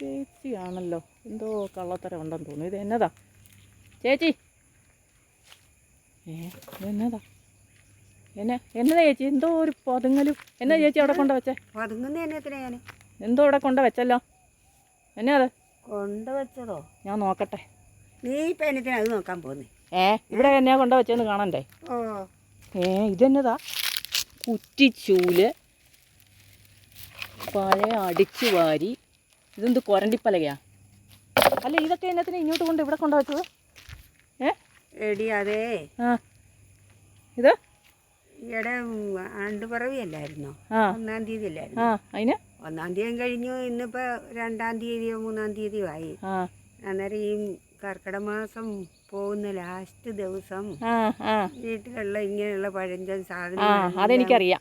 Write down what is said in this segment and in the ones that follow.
ചേച്ചിയാണല്ലോ. എന്തോ കള്ളത്തരം ഉണ്ടെന്ന് തോന്നുന്നു. ഇത് എന്നതാ? ചേച്ചി. ഏ എന്നതാ? എന്നെ എന്നതാ ചേച്ചി? എന്തോ ഒരു പതുങ്ങലും. എന്നാ ചേച്ചി അവിടെ കൊണ്ട് വെച്ചേ? പതുങ്ങുന്ന എന്തോ ഇവിടെ കൊണ്ട് വെച്ചല്ലോ? എന്നാ അത്? കൊണ്ടുവച്ചതോ ഞാൻ നോക്കട്ടെ. നീ ഇപ്പം എന്നത്തിനാ അത് നോക്കാൻ പോന്നേ ഏ ഇവിടെ എന്നാ കൊണ്ട് വെച്ചെന്ന് കാണണ്ടേ? ഏ ഇതെന്നതാ? കുറ്റിച്ചൂൽ പഴയ അടിച്ചു വാരി ഇതെന്ത് കൊരണ്ടിപ്പലകയാ? അല്ല ഇതൊക്കെ എന്നത്തിന് ഇങ്ങോട്ട് കൊണ്ട് ഇവിടെ കൊണ്ട് വെച്ചത് ഏ? എടി അതേ. ആ. ഇത്? ഈയിടെ ആണ്ടുപിറവി അല്ലായിരുന്നോ ഒന്നാം തീയതി അല്ലായിരുന്നു അതിന്? ഒന്നാം തീയതി കഴിഞ്ഞു ഇന്നിപ്പോ രണ്ടാം തീയതിയോ മൂന്നാം തീയതിയോ ആയി. അന്നേരം ഈ കർക്കിടക മാസം പോകുന്ന ലാസ്റ്റ് ദിവസം വീട്ടിലുള്ള ഇങ്ങനെയുള്ള പഴഞ്ചൻ സാധനം അതെനിക്കറിയാം.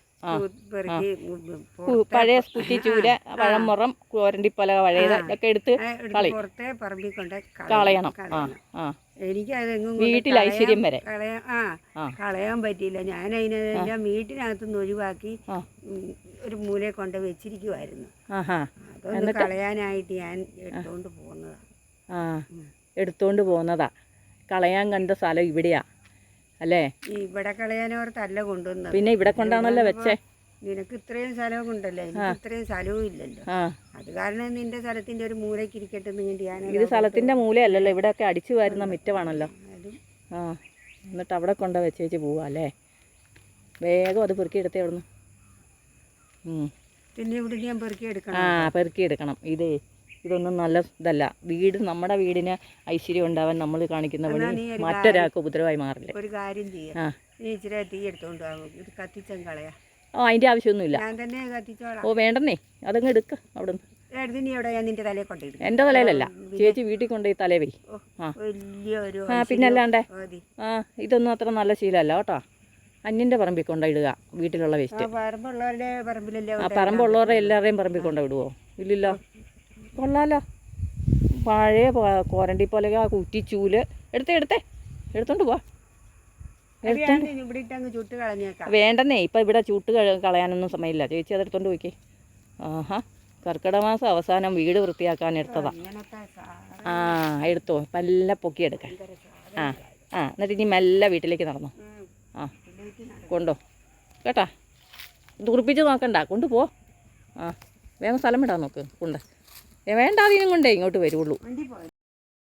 പഴയ കുറ്റിച്ചൂൽ പഴമുറം കോരണ്ടിപ്പലക പഴയത് ഇതൊക്കെ എടുത്ത് കളി. കളയണം. ആ ആ. എനിക്ക് അതെങ്ങും വീട്ടിൽ ഐശ്വര്യം വരെ. ആ. കളയാൻ പറ്റിയില്ല. ഞാൻ അതിനെല്ലാം വീട്ടിനകത്തുനിന്ന് ഒഴിവാക്കി. ഒരു മൂലയെ കൊണ്ട് വെച്ചിരിക്കുമായിരുന്നു അതൊന്ന് കളയാനായിട്ട് ഞാൻ എടുത്തോണ്ട് പോകുന്നതാ. എടുത്തോണ്ട് പോകുന്നതാ. കളയാൻ കണ്ട സ്ഥലം ഇവിടെയാ. അല്ലേ? ഇവിടെ കളയാനോർത്തല്ല കൊണ്ടുവന്നത്. പിന്നെ ഇവിടെ കൊണ്ടാണല്ലോ വെച്ചേ. നിനക്ക് ഇത്രയും സ്ഥലവും ഉണ്ടല്ലേ? എനിക്ക് ഇത്രയും സ്ഥലവും ഇല്ലല്ലോ. അത് കാരണം നിന്റെ സ്ഥലത്തിന്റെ ഒരു മൂലയ്ക്ക് ഇരിക്കട്ടെ എന്ന് വേണ്ടി ഞാൻ ഇത് സ്ഥലത്തിന്റെ മൂലയല്ലല്ലോ. ഇവിടെ ഒക്കെ അടിച്ചു വരുന്ന മുറ്റമാണല്ലോ. ആ. എന്നിട്ട് അവിടെ കൊണ്ട വെച്ചേച്ച് പോവാ അല്ലേ? വേഗം അത് പെറുക്കി എടുത്തേ അവിടുന്ന്. പിന്നെ ഇവിടെ ഞാൻ പെറുക്കി എടുക്കണം. ആ പെറുക്കി എടുക്കണം. ഇതേ. ഇതൊന്നും നല്ല ഇതല്ല. വീട് നമ്മുടെ വീടിന് ഐശ്വര്യം ഉണ്ടാവാൻ നമ്മൾ കാണിക്കുന്ന വഴി മറ്റൊരാൾക്ക് ഉപദ്രവമായി മാറില്ല? ഒരു കാര്യം ചെയ്യാം. ആ. നീ ഇച്ചിരി തീ എടുത്തോണ്ട് വാ. ഇത് കത്തിച്ചൻ കളയാ. ഓ അതിന്റെ ആവശ്യമൊന്നുമില്ല. ഓ വേണ്ടേ അതങ്ങ് എടുക്ക അവിടുന്ന്. എന്റെ എന്റെ തലയിലല്ല ചേച്ചി വീട്ടിൽ കൊണ്ടുപോയി തലേ വൈ ആ. പിന്നല്ലാണ്ടേ ആ ഇതൊന്നും അത്ര നല്ല ശീലമല്ല കേട്ടോ. അന്യന്റെ പറമ്പിൽ കൊണ്ടിടുക വീട്ടിലുള്ള വേസ്റ്റ്. പറമ്പുള്ളവരുടെ പറമ്പിലല്ലേ ആ പറമ്പുള്ളവരുടെ എല്ലാവരെയും പറമ്പിൽ കൊണ്ടുവിടുവോ ഇല്ലല്ലോ. കൊള്ളാലോ. പഴയ കോരണ്ടി പോലെ ആ കുറ്റി ചൂൽ. എടുത്തേ എടുത്തേ. എടുത്തോണ്ട് പോവാ. വേണ്ടെന്നേ ഇപ്പം ഇവിടെ ചൂട്ട് കളയാനൊന്നും സമയമില്ല. ചേച്ചി അതെടുത്തോണ്ട് പോയിക്കേ. ആഹാ കർക്കിടക മാസം അവസാനം വീട് വൃത്തിയാക്കാൻ എടുത്തതാ. ആ എടുത്തോ. മെല്ലെ പൊക്കിയെടുക്കാൻ ആ ആ എന്നിട്ട് ഇനി മെല്ലെ വീട്ടിലേക്ക് നടന്നു. ആ കൊണ്ടോ. കേട്ടാ? ദുർപ്പിച്ച് നോക്കണ്ട. കൊണ്ടുപോ ആ വേഗം സ്ഥലം വിടാൻ നോക്ക്. കൊണ്ട്. വേണ്ട അതിനും കൊണ്ടേ ഇങ്ങോട്ട് വരുള്ളൂ.